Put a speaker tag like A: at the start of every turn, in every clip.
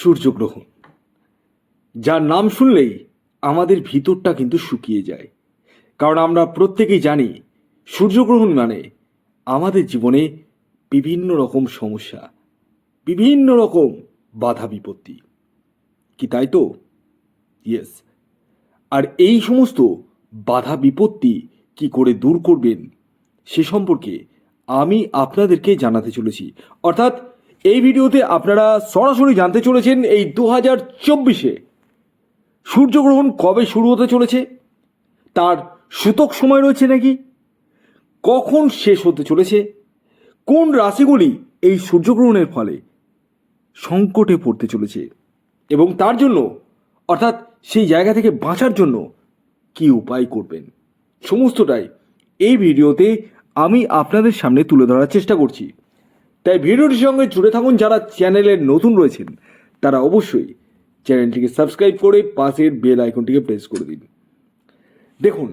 A: সূর্যগ্রহণ। যার নাম শুনলেই আমাদের ভিতরটা কিন্তু শুকিয়ে যায়। কারণ আমরা প্রত্যেকেই জানি, সূর্যগ্রহণ মানে আমাদের জীবনে বিভিন্ন রকম সমস্যা, বিভিন্ন রকম বাধা বিপত্তি। কি তাই তো? ইয়েস আর এই সমস্ত বাধা বিপত্তি কি করে দূর করবেন, সে সম্পর্কে আমি আপনাদেরকে জানাতে চলেছি। অর্থাৎ এই ভিডিওতে আপনারা সরাসরি জানতে চলেছেন এই দু হাজার চব্বিশে সূর্যগ্রহণ কবে শুরু হতে চলেছে? তার সূতক সময় রয়েছে নাকি? কখন শেষ হতে চলেছে? কোন রাশিগুলি এই সূর্যগ্রহণের ফলে সংকটে পড়তে চলেছে? এবং তার জন্য, অর্থাৎ সেই জায়গা থেকে বাঁচার জন্য কি উপায় করবেন? সমস্তটাই এই ভিডিওতে আমি আপনাদের সামনে তুলে ধরার চেষ্টা করছি। তাই ভিডিওটির সঙ্গে জুড়ে থাকুন যারা চ্যানেলে নতুন রয়েছেন, তারা অবশ্যই চ্যানেলটিকে সাবস্ক্রাইব করে পাশের বেল আইকনটিকে প্রেস করে দিন। দেখুন,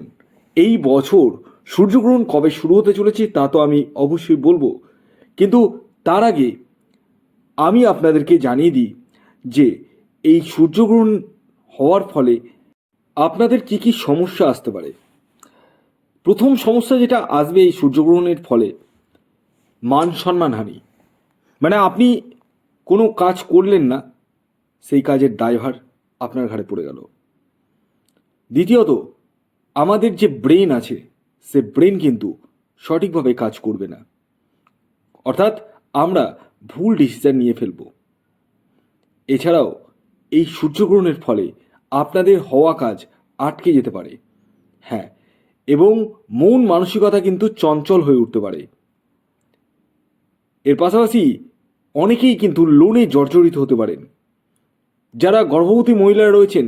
A: এই বছর সূর্যগ্রহণ কবে শুরু হতে চলেছে তা তো আমি অবশ্যই বলব। কিন্তু তার আগে আমি আপনাদেরকে জানিয়ে দিই যে এই সূর্যগ্রহণ হওয়ার ফলে আপনাদের কি কি সমস্যা আসতে পারে। প্রথম সমস্যা যেটা আসবে এই সূর্যগ্রহণের ফলে মান সম্মানহানি মানে আপনি কোনো কাজ করলেন না, সেই কাজের দায়ভার আপনার ঘাড়ে পড়ে গেল। দ্বিতীয়ত, আমাদের যে ব্রেন আছে, সে ব্রেন কিন্তু সঠিকভাবে কাজ করবে না। অর্থাৎ আমরা ভুল ডিসিশন নিয়ে ফেলব। এছাড়াও, এই সূর্যগ্রহণের ফলে আপনাদের হওয়া কাজ আটকে যেতে পারে। হ্যাঁ এবং মন মানসিকতা কিন্তু চঞ্চল হয়ে উঠতে পারে। এর পাশাপাশি অনেকেই কিন্তু লোনে জর্জরিত হতে পারেন। যারা গর্ভবতী মহিলারা রয়েছেন,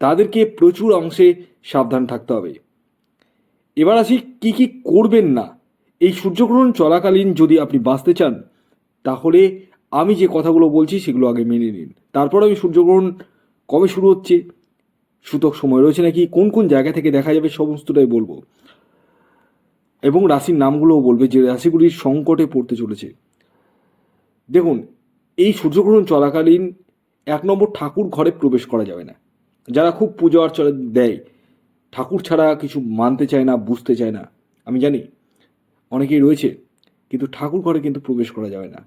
A: তাদেরকে প্রচুর অংশে সাবধান থাকতে হবে। এবার আসি কি কি করবেন না। এই সূর্যগ্রহণ চলাকালীন যদি আপনি বাঁচতে চান, তাহলে আমি যে কথাগুলো বলছি সেগুলো আগে মেনে নিন। তারপর আমি সূর্যগ্রহণ কবে শুরু হচ্ছে, সূতক সময় রয়েছে নাকি, কোন কোন জায়গা থেকে দেখা যাবে, সমস্তটাই বলব। এবং রাশির নামগুলোও বলবে যে রাশিগুলির সংকটে পড়তে চলেছে। দেখুন, এই সূর্যগ্রহণ চলাকালীন এক নম্বর ঠাকুর ঘরে প্রবেশ করা যাবে না। যারা খুব পুজো অর্চনা দেয়, ঠাকুর ছাড়া কিছু মানতে চায় না, বুঝতে চায় না। আমি জানি অনেকেই রয়েছে, কিন্তু ঠাকুর ঘরে কিন্তু প্রবেশ করা যাবে না।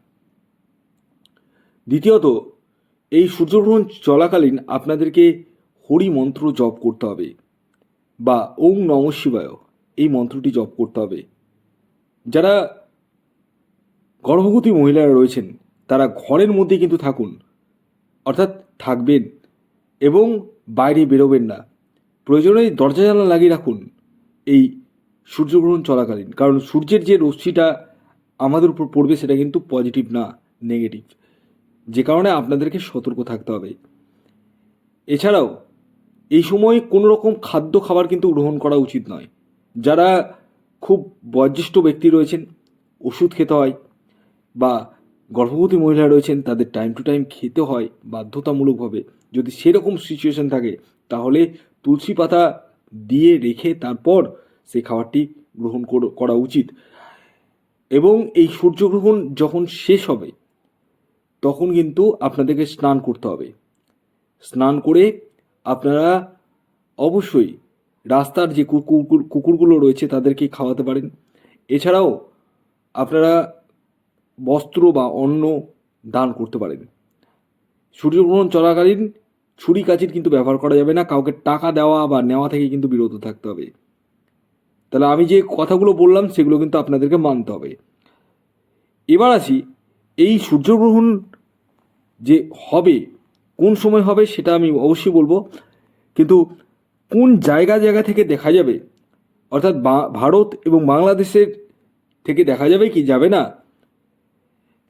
A: দ্বিতীয়ত, এই সূর্যগ্রহণ চলাকালীন আপনাদেরকে হরি মন্ত্র জপ করতে হবে বা ওং নম শিবায় মন্ত্রটি জপ করতে হবে। যারা গর্ভবতী মহিলারা রয়েছেন, তারা ঘরের মধ্যে কিন্তু থাকুন। অর্থাৎ থাকবেন এবং বাইরে বেরোবেন না। প্রয়োজনে দরজা জানলা লাগিয়ে রাখুন এই সূর্যগ্রহণ চলাকালীন। কারণ সূর্যের যে রশ্মিটা আমাদের উপর পড়বে, সেটা কিন্তু পজিটিভ না নেগেটিভ যে কারণে আপনাদেরকে সতর্ক থাকতে হবে। এছাড়াও, এই সময় কোনো রকম খাদ্য খাবার কিন্তু গ্রহণ করা উচিত নয়। যারা খুব বয়োজ্যেষ্ঠ ব্যক্তি রয়েছেন, ওষুধ খেতে হয় বা গর্ভবতী মহিলা রয়েছেন, তাদের টাইম টু টাইম খেতে হয় বাধ্যতামূলকভাবে। যদি সেরকম সিচুয়েশন থাকে, তাহলে তুলসী পাতা দিয়ে রেখে তারপর সেই খাবারটি গ্রহণ কর- উচিত। এবং এই সূর্যগ্রহণ যখন শেষ হবে, তখন কিন্তু আপনাদেরকে স্নান করতে হবে। স্নান করে আপনারা অবশ্যই রাস্তার যে কুকুর কুকুরগুলো রয়েছে তাদেরকে খাওয়াতে পারেন। এছাড়াও আপনারা বস্ত্র বা অন্ন দান করতে পারেন। সূর্যগ্রহণ চলাকালীন ছুরি কাচির কিন্তু ব্যবহার করা যাবে না, কাউকে টাকা দেওয়া বা নেওয়া থেকে কিন্তু বিরত থাকতে হবে। তাহলে আমি যে কথাগুলো বললাম সেগুলো কিন্তু আপনাদেরকে মানতে হবে। এবার আসি, এই সূর্যগ্রহণ যে হবে, কোন সময় হবে সেটা আমি অবশ্যই বলব। কিন্তু কোন জায়গা জায়গা থেকে দেখা যাবে? অর্থাৎ ভারত এবং বাংলাদেশের থেকে দেখা যাবে কি যাবে না?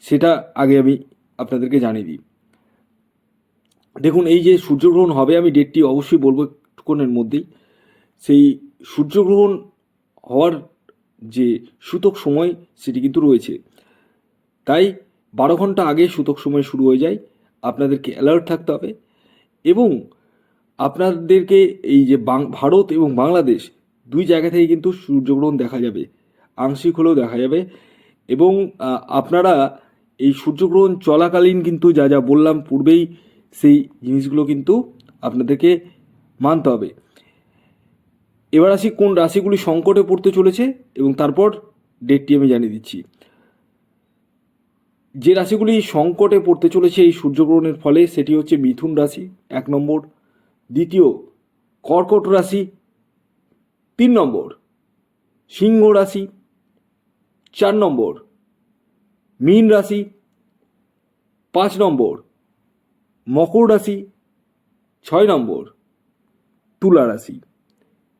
A: সেটা আগে আমি আপনাদেরকে জানিয়ে দিই। দেখুন, এই যে সূর্যগ্রহণ হবে, আমি ডেটটি অবশ্যই বলব কিছুক্ষণের মধ্যেই। সেই সূর্যগ্রহণ হওয়ার যে সূতক সময়, সেটি কিন্তু রয়েছে। তাই বারো ঘণ্টা আগে সূতক সময় শুরু হয়ে যায়। আপনাদেরকে অ্যালার্ট থাকতে হবে। এবং আপনাদেরকে এই যে ভারত এবং বাংলাদেশ দুই জায়গা থেকে কিন্তু সূর্যগ্রহণ দেখা যাবে, আংশিক হলেও দেখা যাবে এবং আপনারা এই সূর্যগ্রহণ চলাকালীন কিন্তু যা যা বললাম পূর্বেই সেই জিনিসগুলো কিন্তু আপনাদেরকে মানতে হবে। এবার আসি কোন রাশিগুলি সংকটে পড়তে চলেছে এবং তারপর ডেটটি আমি জানিয়ে দিচ্ছি। যে রাশিগুলি সংকটে পড়তে চলেছে এই সূর্যগ্রহণের ফলে সেটি হচ্ছে মিথুন রাশি, এক নম্বর। দ্বিতীয়, কর্কট রাশি। তিন নম্বর, সিংহ রাশি। চার নম্বর, মীন রাশি। পাঁচ নম্বর, মকর রাশি। ছয় নম্বর, তুলা রাশি।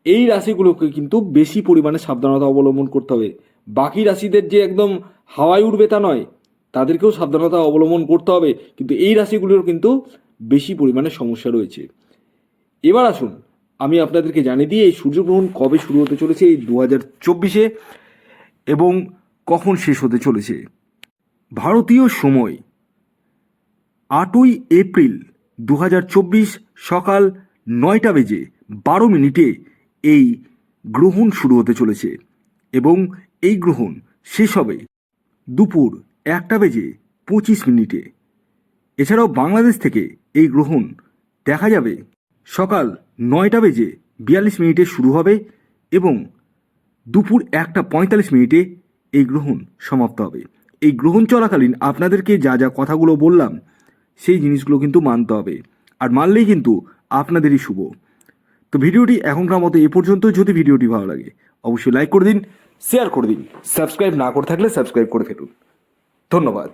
A: এই রাশিগুলোকে কিন্তু বেশি পরিমাণে সাবধানতা অবলম্বন করতে হবে। বাকি রাশিদের যে একদম হাওয়ায় উঠবে তা নয়, তাদেরকেও সাবধানতা অবলম্বন করতে হবে। কিন্তু এই রাশিগুলোর কিন্তু বেশি পরিমাণে সমস্যা রয়েছে। এবার আসুন, আমি আপনাদেরকে জানিয়ে দিই এই সূর্যগ্রহণ কবে শুরু হতে চলেছে এই দু হাজার চব্বিশে এবং কখন শেষ হতে চলেছে। ভারতীয় সময়, আটই এপ্রিল দু হাজার চব্বিশ সকাল নয়টা বেজে বারো মিনিটে এই গ্রহণ শুরু হতে চলেছে এবং এই গ্রহণ শেষ হবে দুপুর একটা বেজে পঁচিশ মিনিটে। এছাড়াও বাংলাদেশ থেকে এই গ্রহণ দেখা যাবে সকাল নয়টা বেজে বিয়াল্লিশ মিনিটে শুরু হবে এবং দুপুর একটা পঁয়তাল্লিশ মিনিটে এই গ্রহণ সমাপ্ত হবে। এই গ্রহণ চলাকালীন আপনাদেরকে যা যা কথাগুলো বললাম, সেই জিনিসগুলো কিন্তু মানতে হবে। আর মানলেই কিন্তু আপনাদেরই শুভ। তো ভিডিওটি এখনকার মতো এ পর্যন্ত যদি ভিডিওটি ভালো লাগে, অবশ্যই লাইক করে দিন শেয়ার করে দিন। সাবস্ক্রাইব না করে থাকলে সাবস্ক্রাইব করে ফেলুন। ধন্যবাদ।